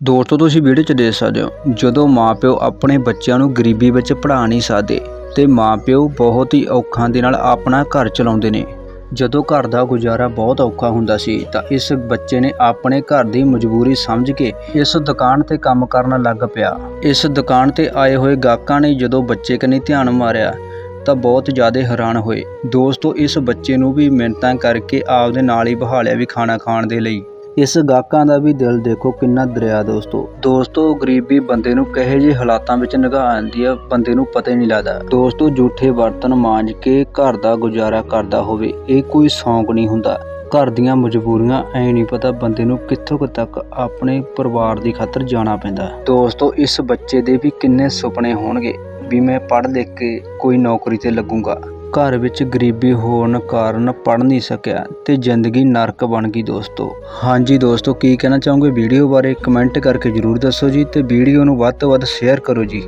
ਦੋਸਤੋ, ਤੁਸੀਂ ਵੀਡੀਓ 'ਚ ਦੇਖ ਸਕਦੇ ਹੋ, ਜਦੋਂ ਮਾਪਿਓ ਆਪਣੇ ਬੱਚਿਆਂ ਨੂੰ ਗਰੀਬੀ ਵਿੱਚ ਪੜ੍ਹਾ ਨਹੀਂ ਸਕਦੇ, ਤੇ ਮਾਪਿਓ ਬਹੁਤ ਹੀ ਔਖਾਂ ਦੇ ਨਾਲ ਆਪਣਾ ਘਰ ਚਲਾਉਂਦੇ ਨੇ। ਜਦੋਂ ਘਰ ਦਾ ਗੁਜ਼ਾਰਾ ਬਹੁਤ ਔਖਾ ਹੁੰਦਾ ਸੀ, ਤਾਂ ਇਸ ਬੱਚੇ ਨੇ ਆਪਣੇ ਘਰ ਦੀ ਮਜਬੂਰੀ ਸਮਝ ਕੇ ਇਸ ਦੁਕਾਨ ਤੇ ਕੰਮ ਕਰਨ ਲੱਗ ਪਿਆ। ਇਸ ਦੁਕਾਨ ਤੇ ਆਏ ਹੋਏ ਗਾਹਕਾਂ ਨੇ ਜਦੋਂ ਬੱਚੇ ਕਨੇ ਧਿਆਨ ਮਾਰਿਆ, ਤਾਂ ਬਹੁਤ ਜ਼ਿਆਦਾ ਹੈਰਾਨ ਹੋਏ। ਦੋਸਤੋ, ਇਸ ਬੱਚੇ ਨੂੰ ਵੀ ਮਿਹਨਤਾਂ ਕਰਕੇ ਆਪਦੇ ਨਾਲ ਹੀ ਬਹਾਲਿਆ ਵੀ ਖਾਣਾ ਖਾਣ ਦੇ ਲਈ। ਇਸ ਗਾਹਕਾਂ ਦਾ ਵੀ ਦਿਲ ਦੇਖੋ ਕਿੰਨਾ ਦਰਿਆ ਦੋਸਤੋ। ਦੋਸਤੋ, ਗਰੀਬੀ ਬੰਦੇ ਨੂੰ ਕਹੇ ਜਿਹੇ ਹਾਲਾਤਾਂ ਵਿੱਚ ਨਿਗਾਹ ਆਉਂਦੀ ਆ, ਬੰਦੇ ਨੂੰ ਪਤਾ ਹੀ ਨਹੀਂ ਲੱਗਦਾ। ਦੋਸਤੋ, ਝੂਠੇ ਬਰਤਨ ਮਾਂਜ ਕੇ ਘਰ ਦਾ ਗੁਜ਼ਾਰਾ ਕਰਦਾ ਹੋਵੇ, ਇਹ ਕੋਈ ਸ਼ੌਂਕ ਨਹੀਂ ਹੁੰਦਾ। ਘਰ ਦੀਆਂ ਮਜਬੂਰੀਆਂ, ਐ ਨਹੀਂ ਪਤਾ ਬੰਦੇ ਨੂੰ ਕਿੱਥੋਂ ਕੁ ਤੱਕ ਆਪਣੇ ਪਰਿਵਾਰ ਦੀ ਖਾਤਰ ਜਾਣਾ ਪੈਂਦਾ। ਦੋਸਤੋ, ਇਸ ਬੱਚੇ ਦੇ ਵੀ ਕਿੰਨੇ ਸੁਪਨੇ ਹੋਣਗੇ। ਵੀ ਮੈਂ ਪੜ੍ਹ ਲਿਖ ਕੇ ਕੋਈ ਨੌਕਰੀ ਤੇ ਲੱਗੂੰਗਾ। ਘਰ ਵਿੱਚ ਗਰੀਬੀ ਹੋਣ ਕਾਰਨ ਪੜ੍ਹ ਨਹੀਂ ਸਕਿਆ ਤੇ ਜ਼ਿੰਦਗੀ ਨਰਕ ਬਣ ਗਈ ਦੋਸਤੋ। ਹਾਂਜੀ ਦੋਸਤੋ, ਕੀ ਕਹਿਣਾ ਚਾਹੋਗੇ? ਵੀਡੀਓ ਬਾਰੇ ਕਮੈਂਟ ਕਰਕੇ ਜਰੂਰ ਦੱਸੋ ਜੀ ਤੇ ਵੀਡੀਓ ਨੂੰ ਵੱਧ ਤੋਂ ਵੱਧ ਸ਼ੇਅਰ ਕਰੋ ਜੀ।